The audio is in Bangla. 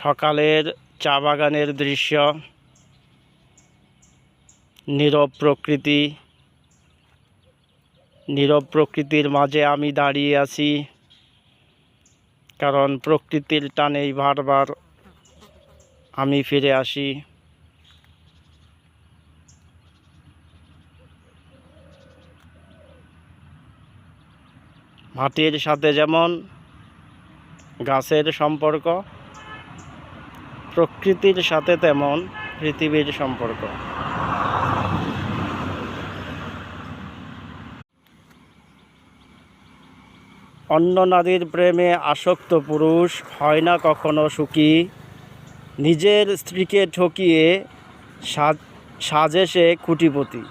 সকালের চা বাগানের দৃশ্য, নীরব প্রকৃতি, নীরব প্রকৃতির মাঝে আমি দাঁড়িয়ে আছি, কারণ প্রকৃতির টানেই বারবার আমি ফিরে আসি। মাটির সাথে যেমন গাছের সম্পর্ক প্রকৃতির সাথে তেমন পৃথিবীর সম্পর্ক। অন্য নারীর প্রেমে আসক্ত পুরুষ হয় না কখনো সুখী। নিজের স্ত্রীকে ঠকিয়ে সাজ সে কুটিপতি।